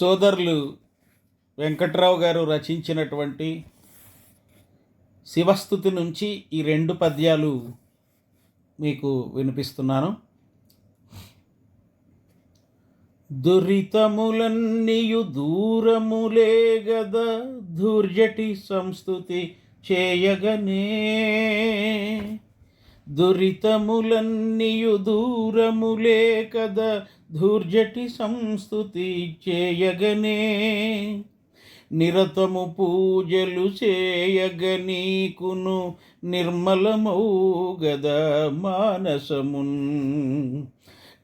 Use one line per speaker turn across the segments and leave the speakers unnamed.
సోదరులు వెంకట్రావు గారు రచించినటువంటి శివస్థుతి నుంచి ఈ రెండు పద్యాలు మీకు వినిపిస్తున్నాను. దురితములన్నీయు దూరములే గద దుర్జటి సంస్థుతి చేయగనే దురితములన్నీయు దూరములే కద ధూర్జటి సంస్థుతి చేయగనే. నిరతము పూజలు చేయగ నీకును నిర్మలమౌ గద మానసమున్.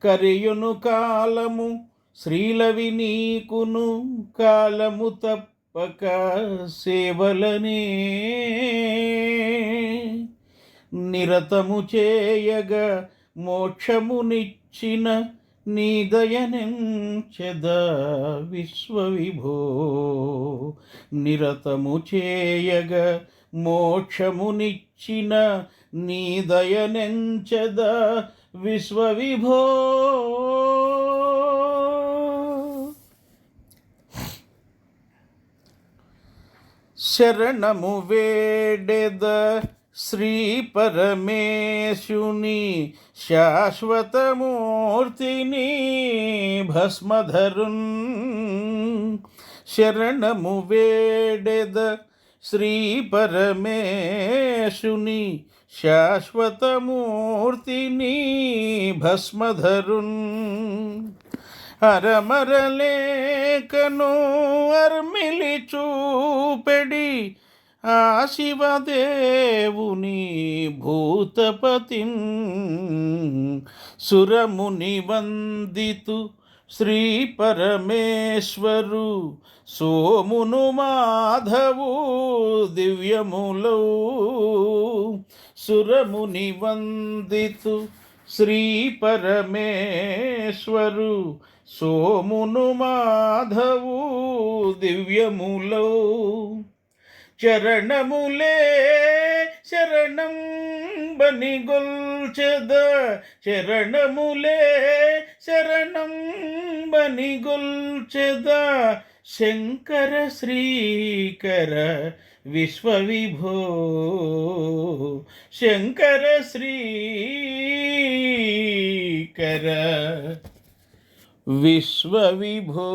కరియును కాలము శ్రీలవి నీకును కాలము తప్పక సేవలనే. నిరతము చేయగ మోక్షమునిచ్చిన నీ దయనెంచెద విశ్వవిభో. నిరతము చేయగ మోక్షమునిచ్చిన నీ దయనెంచెద విశ్వవిభో. శరణము వేడెద శ్రీ పరమేశుని శాశ్వతమూర్తిని భస్మధరున్ శరణము వేడెద శ్రీ పరమేశుని శాశ్వతమూర్తిని భస్మధరున్. అరమరలేకను అర్మిలి చూపెడి ఆ శివదేవుని భూతపతి సురముని వందితు శ్రీ పరమేశ్వరు. సోమును మాధవు దివ్యములౌ సురముని వందితు శ్రీ పరమేశ్వరు. సోమును మాధవు దివ్యములౌ చరణములే శరణం బని శరణములే శరణం బనిగొల్చెద శంకర శ్రీకర విశ్వవిభో శంకర శ్రీకర విశ్వవిభో